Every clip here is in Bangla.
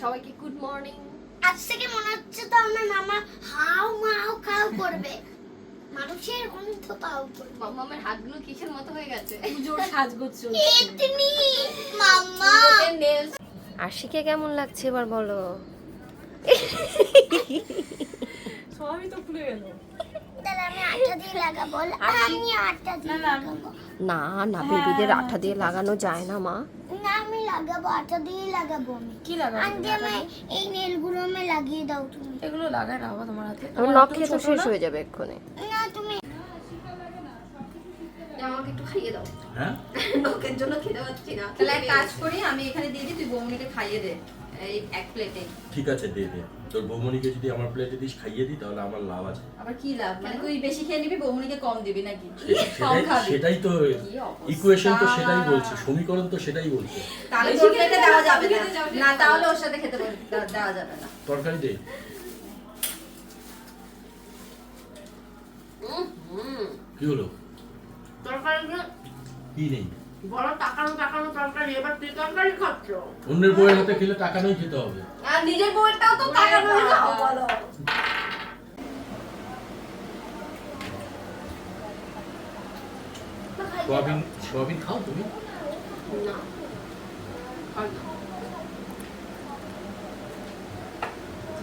সবাইকে গুড মর্নিং আজ থেকে মনে হচ্ছে তো আমার মামা হাউ মাউ খাও করবে। মানুষের গন্ধ পাও করবে। মামামের হাতগুলো কিসের মতো হয়ে গেছে? পুজোর সাজগোজ চলছে। ইতনি মাম্মা নেলস আশিকে কেমন লাগছে এবার বলো? সবই তো খুলে গেল। আমি আটা দিয়ে লাগাবো আমি আটা দিয়ে না, না, বেবিদের আঠা দিয়ে লাগানো যায় না মা। লাগাবো আটা দিয়ে লাগাবো আমি। কি লাগাবো আন্টি আমি এই নেলগুলো আমি লাগিয়ে দাও তুমি। এগুলো লাগায় না বাবা তোমার হাতে। আমার নখ খেয়ে তো শেষ হয়ে যাবে এক্ষুনি। না তুমি আমাকে একটু খাইয়ে দাও। হ্যাঁ? নখের জন্য খেতে পাচ্ছি না। তাহলে এক কাজ করি আমি এখানে দিয়ে দিই তুই বৌমনিকে খাইয়ে দে। এই এক প্লেটে ঠিক আছে দে দে। তোর বৌমনিকে যদি আমার প্লেটে দিস খাইয়ে দিই তাহলে আমার লাভ আছে। আবার কি লাভ? মানে তুই বেশি খেয়ে নিবি বৌমনিকে কম দিবি নাকি? কম সেটাই খাবি। সেটাই তো ইকুয়েশন তো সেটাই বলছে। সমীকরণ তো সেটাই বলছে। তাহলে তোর প্লেটে দেওয়া যাবে না। না। তাহলে ওর সাথে খেতে দেওয়া যাবে না। তরকারি দে। কি হলো? তরকারিগুলো কি নেই? বড় টাকানো টাকানো তরকারি এবার তুই তরকারি খাচ্ছ। অন্যের বইয়ের হাতে খেলে টাকা নয় খেতে হবে। আর নিজের বউয়েরটাও তো টাকানো খাও বলো। সোয়াবিন সোয়াবিন খাও তুমি? না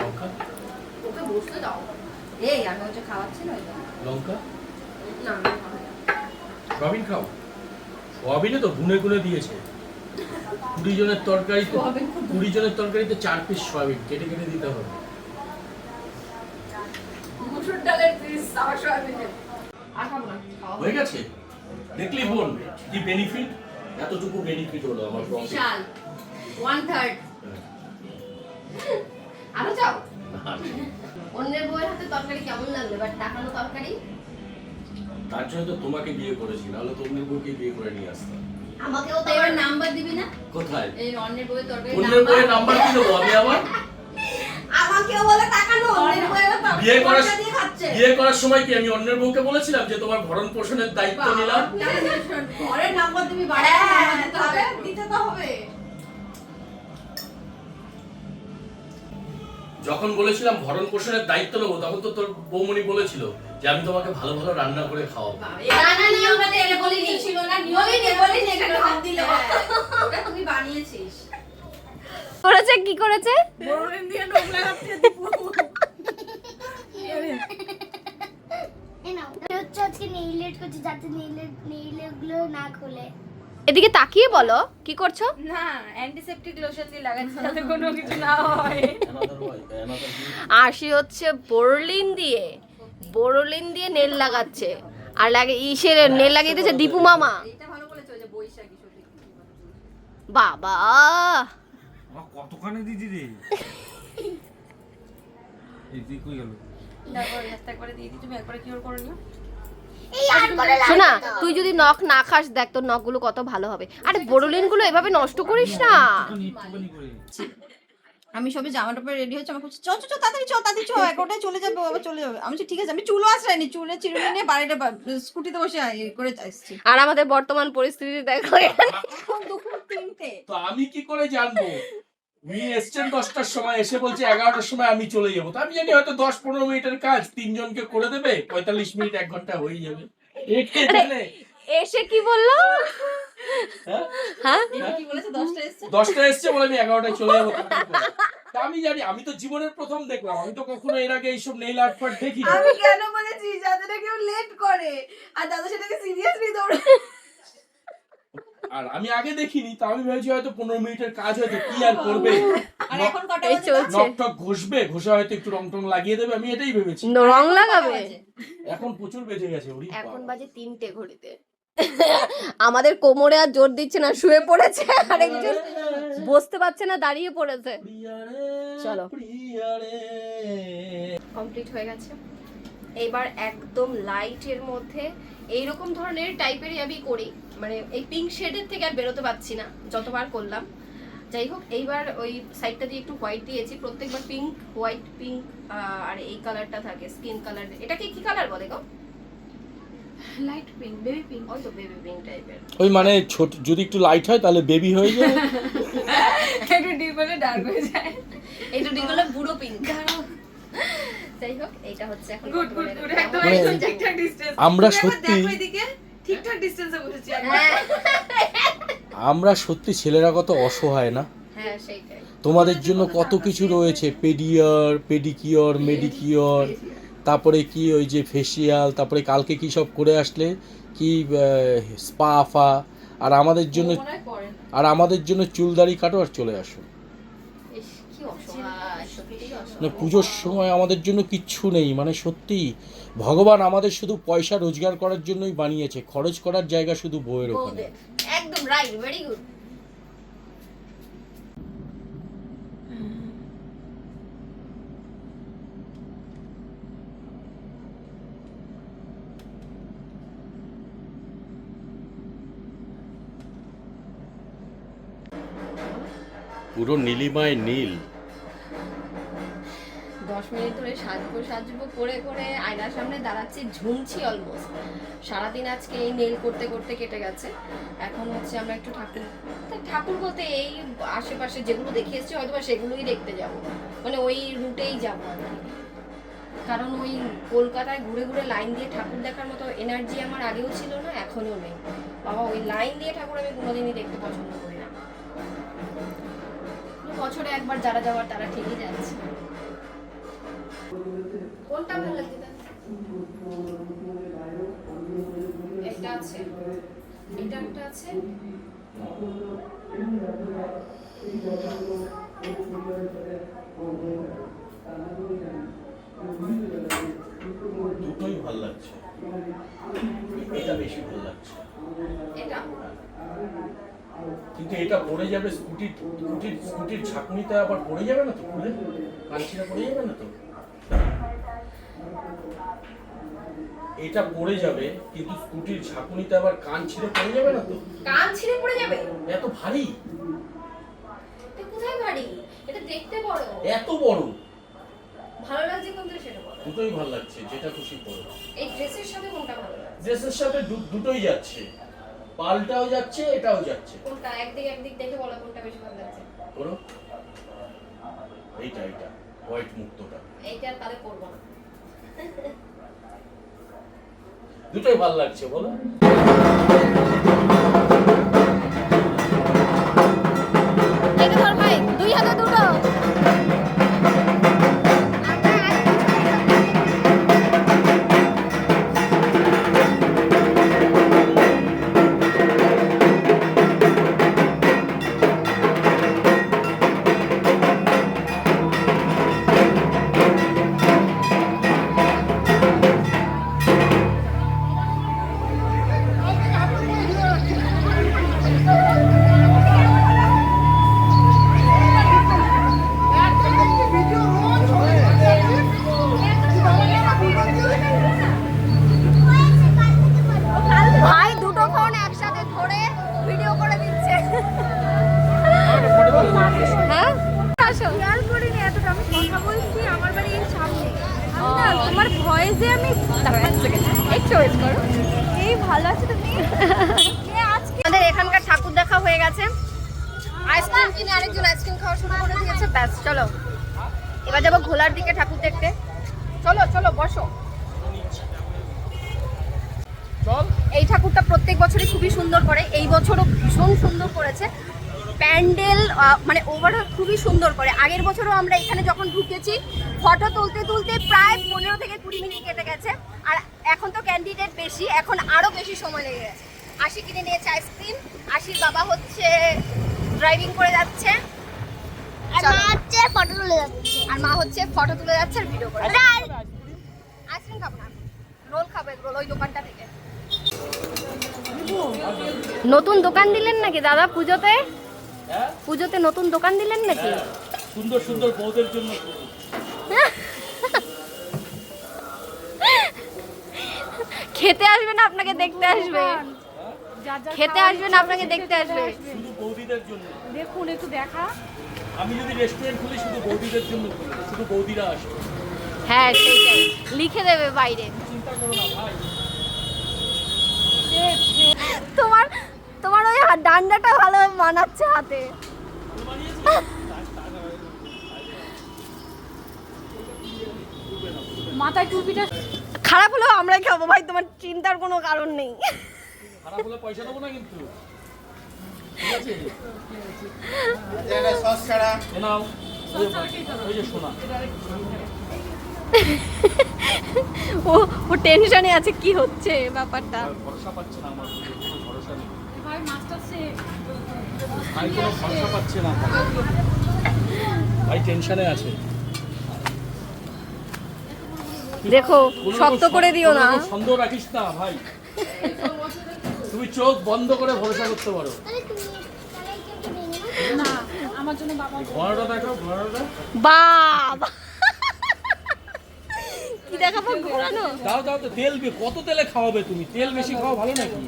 লঙ্কা? ওকে বসতে দাও। এই আমি ওকে খাওয়াচ্ছি না লঙ্কা? না না। সোয়াবিন খাও? সোয়াবিনে তো গুনে গুনে দিয়েছে। কুড়ি জনের তরকারি কুড়ি জনের তরকারিতে চার পিস সোয়াবিন কেটে কেটে দিতে হবে। হয়ে গেছে? দেখলি বোন কি বেনিফিট এতটুকু বেনিফিট হলো আমার প্রফিট বিশাল। ওয়ান থার্ড আরও চাও? অন্যের বউয়ের হাতে তরকারি কেমন লাগবে বাট টাকানো তরকারি। তার জন্য তো তোমাকে বিয়ে করেছি নাহলে তো অন্যের বউকে বিয়ে করে নিয়ে আসতাম। আমাকেও তো তো এবার নাম্বার দিবি না? কোথায়? এই অন্যের বউয়ের তরকারি অন্যের বউয়ের নাম্বার কি দেবো আমি আমাকেও বলে অন্যের বউয়ের বিয়ে করার বিয়ে করার সময় কি আমি অন্যের বউকে বলেছিলাম যে তোমার ভরণ পোষণের দায়িত্ব নিলাম? ঘরের নাম্বার দিবি বাড়ির যখন বলেছিলাম ভরণ পোষণের দায়িত্ব নেব তখন তো তোর বৌমনি বলেছিল যে আমি তোমাকে ভালো ভালো রান্না করে খাওয়াবো। করেছে কি করেছে? হচ্ছে আজকে নেইলেট করছি যাতে নেইলেট নেইলগুলো না খোলে। এদিকে তাকিয়ে বলো কি করছ? না অ্যান্টিসেপটিক লোশন দিয়ে লাগাচ্ছি যাতে কোনো কিছু না হয়। আশি হচ্ছে বোরলিন দিয়ে বোরলিন দিয়ে নেল লাগাচ্ছে। আর লাগে ইসের নেল লাগিয়ে দিয়েছে দীপু মামা। এটা ভালো বলেছ যে বৈশাখী বাবা! আমার কতখানি দিদি রে? এই তুই কই গেল? তারপর একটা করে দিয়ে দিই তুমি একবারে কিওর করে নিও। শোনা তুই যদি নখ না খাস দেখ তোর নখগুলো কত ভালো হবে। আরে বোরলিনগুলো এভাবে নষ্ট করিস না। আমি সবে জামা টাপা রেডি হচ্ছে আমার চ চ চ তাড়াতাড়ি চ তাড়াতাড়ি চ এগারোটায় চলে যাবে বাবা চলে যাবে। আমি বলছি, ঠিক আছে আমি চুলো আশ্রয়নি চুলে চিরুনি নিয়ে বাড়িটা স্কুটিতে বসে করে আসছি। আর আমাদের বর্তমান পরিস্থিতি দেখো। এখন দুপুর তিনটে। তো আমি কি করে জানব? উনি এসছেন দশটার সময় এসে বলছে এগারোটার সময় আমি চলে যাব। তো আমি জানি হয়তো দশ পনেরো মিনিটের কাজ তিনজনকে করে দেবে পঁয়তাল্লিশ মিনিট এক ঘণ্টা হয়ে যাবে? এসে কি বলল? হ্যাঁ? হ্যাঁ? বলেছে? দশটা এসছে? বলে আমি এগারোটায় চলে যাব আমি জানি আমি তো জীবনের প্রথম দেখলাম আমি তো কখনো এর আগে এইসব নেইল আর্ট ফার্ট দেখিনি। আমি কেন বলেছি? না কেউ লেট করে। আর দাদা সেটাকে সিরিয়াসলি দৌড়ে আর আমি আগে দেখিনি তো আমি ভেবেছি হয়তো পনেরো মিনিটের কাজ হয়তো কি আর করবে। ঘষবে ঘষে হয়তো একটু রং টং লাগিয়ে দেবে আমি এটাই ভেবেছি। রং লাগাবে? এখন প্রচুর বেজে গেছে ওরি এখন বাজে তিনটে ঘড়িতে। আমাদের কোমরে আর জোর দিচ্ছে না শুয়ে পড়েছে আরেকজন বসতে পারছে না দাঁড়িয়ে পড়েছে। চলো। কমপ্লিট হয়ে গেছে। এইবার একদম লাইটের মধ্যে এইরকম ধরনের টাইপেরই আমি করি। মানে এই পিঙ্ক শেডের থেকে আর বেরোতে পারছি না যতবার করলাম। যাই হোক এইবার ওই সাইডটা দিয়ে একটু হোয়াইট দিয়েছি। প্রত্যেকবার পিঙ্ক হোয়াইট পিঙ্ক আর এই কালারটা থাকে স্কিন কালার এটাকে কি কালার বলে গো? লাইট পিঙ্ক বেবি পিঙ্ক ওই তো বেবি পিঙ্ক টাইপের ওই মানে ছোট যদি একটু লাইট হয় তাহলে বেবি হয়ে যায়। একটু ডিপ হলে ডার্ক হয়ে যায়। এইটা ঠিক হলো বুড়ো পিঙ্ক যাই হোক এইটা হচ্ছে এখন গুড গুড গুড একদম ঠিকঠাক ডিসটেন্স আমরা সত্যি দেখো এদিকে। ঠিকঠাক ডিসটেন্সে বসেছি হ্যাঁ। আমরা সত্যি ছেলেরা কত অসহায় না? হ্যাঁ সেইটাই। তোমাদের জন্য কত কিছু রয়েছে পেডিয়ার পেডিকিওর মেডিকিওর তারপরে কি ওই যে ফেসিয়াল তারপরে কালকে কি সব করে আসলে? কি স্পা ফা আর আমাদের জন্য আর আমাদের জন্য চুলদাড়ি কাটো আর চলে আসো। মানে পুজোর সময় আমাদের জন্য কিচ্ছু নেই মানে সত্যি ভগবান আমাদের শুধু পয়সা রোজগার করার জন্যই বানিয়েছে খরচ করার জায়গা শুধু বইয়ের ওখানে একদম রাইট ভেরি গুড পুরো নীলিমায় নীল দশ মিনিট ধরে সাজবো সাজবো, করে করে আয়নার সামনে দাঁড়াচ্ছি, ঝুমছি অলমোস্ট সারাদিন আজকে এই নেল করতে করতে কেটে গেছে। এখন হচ্ছে আমরা একটু ঠাকুর ঠাকুর বলতে এই আশেপাশে যেগুলো দেখে এসেছি, হয়তো সেগুলোই দেখতে যাব। মানে ওই রুটেই যাব আর কি। কারণ ওই কলকাতায় ঘুরে ঘুরে লাইন দিয়ে ঠাকুর দেখার মতো এনার্জি আমার আগেও ছিল না, এখনও নেই। বাবা, ওই লাইন দিয়ে ঠাকুর আমি কোনোদিনই দেখতে পছন্দ করি না। বছরে একবার যারা যাওয়ার, তারা ঠিকই যাচ্ছে। কোনটা ভালো লাগছে? একটা আছে। এটা একটা আছে। দুটোই ভালো লাগছে। এটা বেশি ভালো লাগছে। এটা? কিন্তু এটা পড়ে যাবে স্কুটির স্কুটির স্কুটির ঝাঁকুনিতে আবার পড়ে যাবে না তো খুলে? কাঞ্চিটা পড়ে যাবে না তো? এটা পড়ে যাবে কিন্তু স্কুটির ঝাঁকুনিতে আবার কান ছিঁড়ে পড়ে যাবে না তো? কান ছিঁড়ে পড়ে যাবে? এত ভারী? কোথায় ভারী? এটা দেখতে বড়। এত বড়? ভালো লাগছে কোনটা সেটা বলো। দুটোই ভালো লাগছে যেটা খুশি পড়ো এই ড্রেসের সাথে কোনটা ভালো লাগছে? ড্রেসের সাথে দুটোই যাচ্ছে। পাল্টাও যাচ্ছে এটাও যাচ্ছে। কোনটা একদিক একদিক দেখে বলো কোনটা বেশি ভালো লাগছে। করো। এইটা এইটা হোয়াইট মুক্তটা। এইটা তাহলে করব না। দুটোই ভালো লাগছে বলো। ভয়েসে আমি একটু ওয়েট করো। এই ভালো আছে তুমি? আমাদের এখানকার ঠাকুর দেখা হয়ে গেছে। আইসক্রিম কিনে আরেকজন আইসক্রিম খাওয়া শুরু করে দিয়েছে। ব্যাস চলো। এবার যাব ঘোলার দিকে ঠাকুর দেখতে। চলো চলো বসো। এই ঠাকুরটা প্রত্যেক বছরই খুবই সুন্দর করে এই বছরও ভীষণ সুন্দর করেছে প্যান্ডেল মানে ওভারঅল খুবই সুন্দর করে। আগের বছরও আমরা এখানে যখন ঢুকেছি ফটো তুলতে তুলতে প্রায় পনেরো থেকে কুড়ি মিনিট কেটে গেছে। আর এখন তো ক্যান্ডিডেট বেশি এখন আরও বেশি সময় লেগে গেছে। আশি কিনে নিয়েছে আইসক্রিম আশির বাবা হচ্ছে ড্রাইভিং করে যাচ্ছে। আর মা হচ্ছে ফটো তুলে যাচ্ছে। আর মা হচ্ছে ফটো তুলে যাচ্ছে আর ভিডিও করে আচ্ছা, আইসক্রিম খাব না রোল খাব রোল ওই দোকানটা থেকে। নতুন দোকান দিলেন নাকি? দাদা পুজোতে? পুজোতে নতুন দোকান দিলেন নাকি? সুন্দর সুন্দর বউদের জন্য। খেতে আসবে না আপনাকে দেখতে আসবে। খেতে আসবে না আপনাকে দেখতে আসবে। শুধু বৌদিদের জন্য। দেখুন একটু দেখা। আমি যদি রেস্টুরেন্ট খুলি শুধু বৌদিদের জন্য খুলি শুধু বৌদিরা আসবে। হ্যাঁ সেইটাই লিখে দেবে বাইরে। চিন্তা করো না ভাই। তোমার তোমার ওই ডান্ডাটা ভালো মানাচ্ছে হাতে। মাথায় টুপিটা খারাপ হলেও আমরাই খাব ভাই তোমার চিন্তার কোনো কারণ নেই। খারাপ হলে পয়সা দেবো না কিন্তু। আছে এ নাও। ওই যে- ওই যে শোনা ও ও টেনশনে আছে কি হচ্ছে ব্যাপারটা? ভরসা পাচ্ছে না আমার উপরে, কোনো ভরসা নেই ভাই মাস্টার শেফ ভাই কোনো ভরসা পাচ্ছে না। ভাই টেনশনে আছে। দেখো শক্ত করে দিও না। সন্দেহ রাখিস না ভাই। তুমি চোখ বন্ধ করে ভরসা করতে পারো। ঘোড়াটা দেখো ঘোড়াটা বাবা কি দেখাবো ঘোরানো? দাও দাও তো তেল কত তেলে খাওয়াবে তুমি? তেল বেশি খাওয়া ভালো নাকি?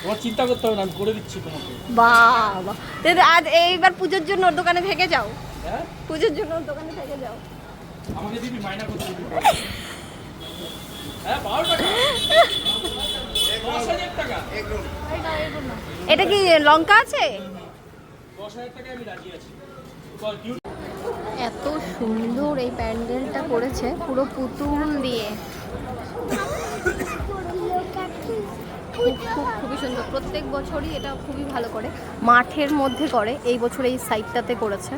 তোমার চিন্তা করতে হবে না আমি করে দিচ্ছি তোমাকে। বাবা। আজ এইবার পুজোর জন্য ওর দোকানে থেকে যাও। হ্যাঁ? পুজোর জন্য ওর দোকানে থেকে যাও। আমাকে দিবি মাইনা করতে দিবি। হ্যাঁ টাকা। টাকা। এটা কি লঙ্কা আছে? দশ হাজার টাকা আমি রাজি আছি। এত সুন্দর এই প্যান্ডেলটা করেছে পুরো পুতুল দিয়ে। খুব খুব, খুবই সুন্দর। প্রত্যেক বছরই এটা খুবই ভালো করে। মাঠের মধ্যে করে, এই বছর এই সাইডটাতে করেছে।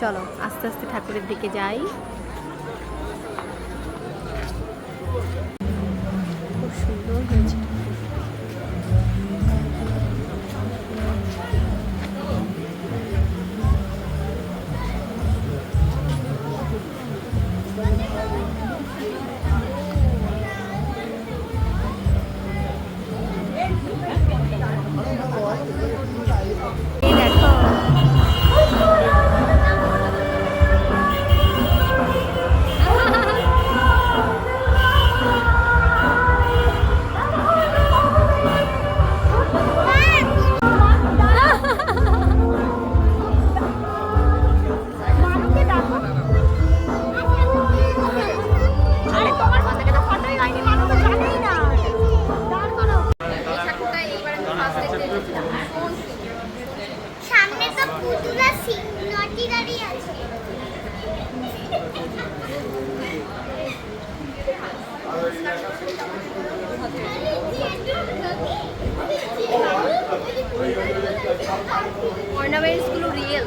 চলো, আস্তে আস্তে ঠাকুরের দিকে যাই। সামনে তো পুতুলা সিংহটি দাঁড়িয়ে আছে। অর্নামেন্টসগুলো রিয়েল